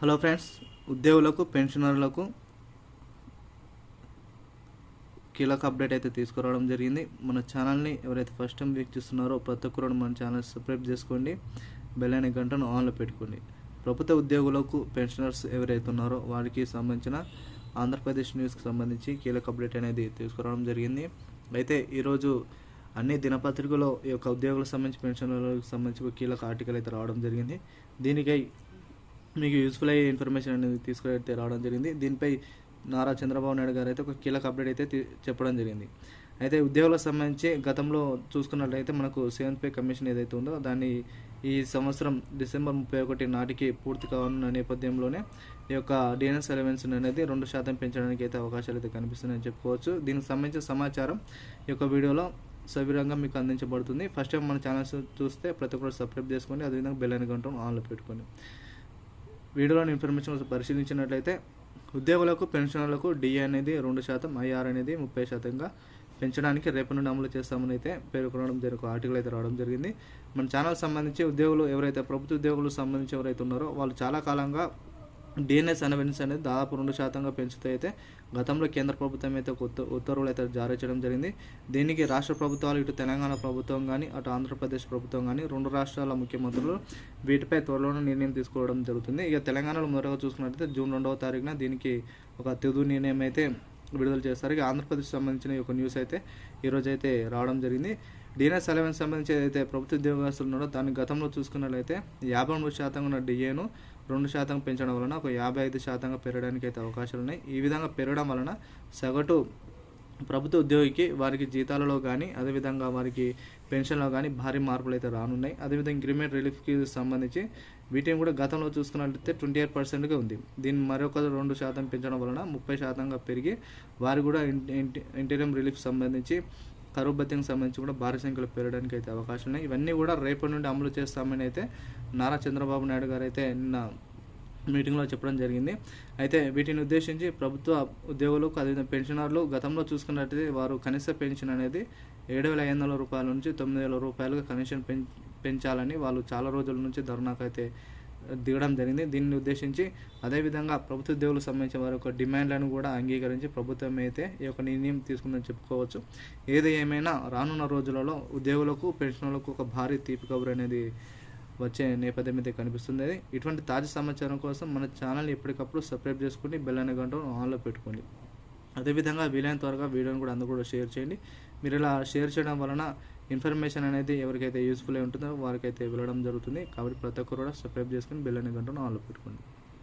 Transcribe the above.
Hello friends ఉద్యోగులకు పెన్షనర్లకు కీలక అప్డేట్ అయితే తీసుకురావడం జరిగింది. మన ఛానల్ని ఎవరైతే ఫస్ట్ టైం వీక్షిస్తున్నారో ప్రతి ఒక్కరు మన ఛానల్ సబ్స్క్రైబ్ చేసుకోండి. బెల్ అనే గంటను ఆన్లో పెట్టుకోండి. ప్రభుత్వ ఉద్యోగులకు పెన్షనర్స్ ఎవరైతే ఉన్నారో వారికి సంబంధించిన ఆంధ్రప్రదేశ్ న్యూస్కి సంబంధించి కీలక అప్డేట్ అనేది తీసుకురావడం జరిగింది. అయితే ఈరోజు అన్ని దినపత్రికలో ఈ యొక్క ఉద్యోగులకు సంబంధించి పెన్షనర్లకు సంబంధించి కీలక ఆర్టికల్ అయితే రావడం జరిగింది. దీనికై మీకు యూస్ఫుల్ అయ్యే ఇన్ఫర్మేషన్ అనేది తీసుకురైతే రావడం జరిగింది. దీనిపై నారా చంద్రబాబు నాయుడు గారు అయితే ఒక కీలక అప్డేట్ అయితే చెప్పడం జరిగింది. అయితే ఉద్యోగులకు సంబంధించి గతంలో చూసుకున్నట్లయితే మనకు సెవెంత్ పే కమిషన్ ఏదైతే ఉందో దాన్ని ఈ సంవత్సరం డిసెంబర్ ముప్పై ఒకటి నాటికి పూర్తి కావాలన్న నేపథ్యంలోనే ఈ యొక్క డిఎన్ఎస్ అలవెన్స్ అనేది రెండు శాతం పెంచడానికి అయితే అవకాశాలు అయితే కనిపిస్తున్నాయని చెప్పుకోవచ్చు. దీనికి సంబంధించిన సమాచారం ఈ యొక్క వీడియోలో సవిరంగా మీకు అందించబడుతుంది. ఫస్ట్ టైం మన ఛానల్స్ చూస్తే ప్రతి ఒక్కరు సబ్స్క్రైబ్ చేసుకోండి అదేవిధంగా బెల్ అని గంట ఆన్లో పెట్టుకోండి వీడియోలోని ఇన్ఫర్మేషన్ పరిశీలించినట్లయితే ఉద్యోగులకు పెన్షనర్లకు డిఏ అనేది రెండు శాతం ఐఆర్ అనేది ముప్పై శాతంగా పెంచడానికి రేపు నుండి అమలు చేస్తామని అయితే పేర్కొనడం జరిగి ఆర్టికల్ అయితే రావడం జరిగింది. మన ఛానల్ సంబంధించి ఉద్యోగులు ఎవరైతే ప్రభుత్వ ఉద్యోగులకు సంబంధించి ఎవరైతే ఉన్నారో వాళ్ళు చాలా కాలంగా డిఎన్ఎస్ అనవెన్స్ అనేది దాదాపు రెండు శాతంగా పెంచుతూ అయితే గతంలో కేంద్ర ప్రభుత్వం అయితే కొత్త ఉత్త- ఉత్తర్వులు అయితే జారీ చేయడం జరిగింది. దీనికి రాష్ట్ర ప్రభుత్వాలు ఇటు తెలంగాణ ప్రభుత్వం కానీ అటు ఆంధ్రప్రదేశ్ ప్రభుత్వం కానీ రెండు రాష్ట్రాల ముఖ్యమంత్రులు వీటిపై త్వరలోనే నిర్ణయం తీసుకోవడం జరుగుతుంది. ఇక తెలంగాణలో మొదటగా చూసుకున్నట్లయితే జూన్ రెండవ తారీఖున దీనికి ఒక తెదు నిర్ణయం అయితే విడుదల చేస్తారు. ఇక ఆంధ్రప్రదేశ్ సంబంధించిన ఒక న్యూస్ అయితే ఈరోజు అయితే రావడం జరిగింది. డిఎన్ఎస్ అలవెన్స్ సంబంధించి ఏదైతే ప్రభుత్వ ఉద్యోగస్తులు ఉన్నారో దాన్ని గతంలో చూసుకున్నట్లయితే యాభై మూడు శాతం ఉన్న డిఏను రెండు శాతం పెంచడం వలన ఒక యాభై ఐదు శాతంగా పెరగడానికి అయితే అవకాశాలు ఉన్నాయి ఈ విధంగా పెరగడం వలన సగటు ప్రభుత్వ ఉద్యోగికి వారికి జీతాలలో కానీ అదేవిధంగా వారికి పెన్షన్లో కానీ భారీ మార్పులు అయితే రానున్నాయి. అదేవిధంగా ఇంక్రిమెంట్ రిలీఫ్కి సంబంధించి వీటిని కూడా గతంలో చూసుకున్నట్లయితే ట్వంటీ ఎయిట్ పర్సెంట్గా ఉంది. దీన్ని మరొక రెండు శాతం పెంచడం వలన ముప్పై శాతంగా పెరిగి వారు కూడా ఇంటీరియం రిలీఫ్ సంబంధించి కరువు భత్యంకి సంబంధించి కూడా భారీ సంఖ్యలో పెరగడానికి అయితే అవకాశం ఉన్నాయి. ఇవన్నీ కూడా రేపటి నుండి అమలు చేస్తామని అయితే నారా చంద్రబాబు నాయుడు గారు అయితే నిన్న మీటింగ్లో చెప్పడం జరిగింది. అయితే వీటిని ఉద్దేశించి ప్రభుత్వ ఉద్యోగులకు అదేవిధంగా పెన్షనర్లు గతంలో చూసుకున్నట్టయితే వారు కనీస పెన్షన్ అనేది ఏడు వేల ఐదు వందల రూపాయల నుంచి తొమ్మిది వేల రూపాయలుగా కనీసం పెం పెంచాలని వాళ్ళు చాలా రోజుల నుంచి ధర్నాకు అయితే దిగడం జరిగింది. దీన్ని ఉద్దేశించి అదేవిధంగా ప్రభుత్వ ఉద్యోగులకు సంబంధించిన వారి యొక్క డిమాండ్లను కూడా అంగీకరించి ప్రభుత్వం అయితే ఈ యొక్క నిర్ణయం తీసుకుందని చెప్పుకోవచ్చు. ఏది ఏమైనా రానున్న రోజులలో ఉద్యోగులకు పెన్షనర్లకు ఒక భారీ తీపి కబురు అనేది వచ్చే నేపథ్యం అయితే కనిపిస్తుంది. ఇటువంటి తాజా సమాచారం కోసం మన ఛానల్ని ఎప్పటికప్పుడు సబ్స్క్రైబ్ చేసుకుని బెల్ అనే గంటను ఆన్లో పెట్టుకోండి. అదేవిధంగా వీలైన త్వరగా వీడియోని కూడా అందరూ కూడా షేర్ చేయండి. మీరు ఇలా షేర్ చేయడం వలన ఇన్ఫర్మేషన్ అనేది ఎవరికైతే యూస్ఫుల్ అయి ఉంటుందో వారికైతే వెళ్ళడం జరుగుతుంది. కాబట్టి ప్రతి ఒక్కరు కూడా సబ్స్క్రైబ్ చేసుకుని బెల్ అనే గంటను ఆన్లో పెట్టుకోండి.